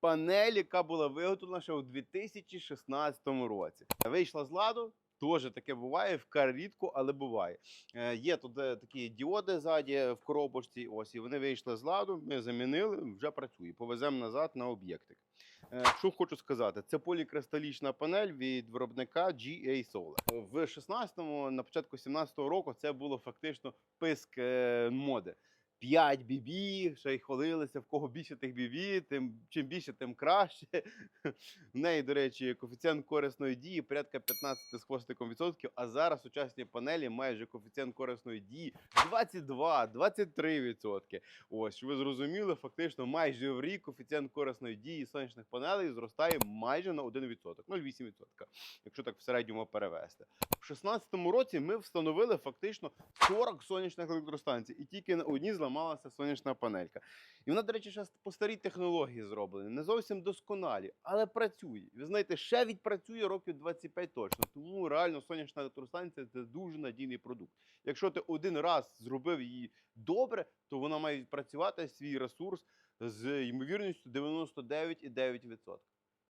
панель, яка була виготовлена ще у 2016 році. Вийшла з ладу. Теж таке буває, вкрай рідко, але буває. Е, є тут е, такі діоди ззаді в коробочці. Ось і вони вийшли з ладу. Ми замінили, вже працює. Повеземо назад на об'єктик. Е, Що хочу сказати, це полікристалічна панель від виробника GA Solar. В 16-му, на початку 17-го року, це було фактично писк е, моди. 5 бібі, ще й хвалилися, в кого більше тих бібі, тим чим більше, тим краще. В неї, до речі, коефіцієнт корисної дії порядка 15 з хвостиком відсотків, а зараз сучасні панелі майже коефіцієнт корисної дії 22-23 відсотки. Ось, щоб ви зрозуміли, фактично майже в рік коефіцієнт корисної дії сонячних панелей зростає майже на 1%, 0,8%, якщо так в середньому перевести. В 2016 році ми встановили фактично 40 сонячних електростанцій, і тільки на одній зламалася сонячна панелька. І вона, до речі, ще по старій технології зроблена, не зовсім досконалі, але працює. Ви знаєте, ще відпрацює років 25 точно. Тому реально сонячна електростанція це дуже надійний продукт. Якщо ти один раз зробив її добре, то вона має відпрацювати свій ресурс з ймовірністю 99,9%.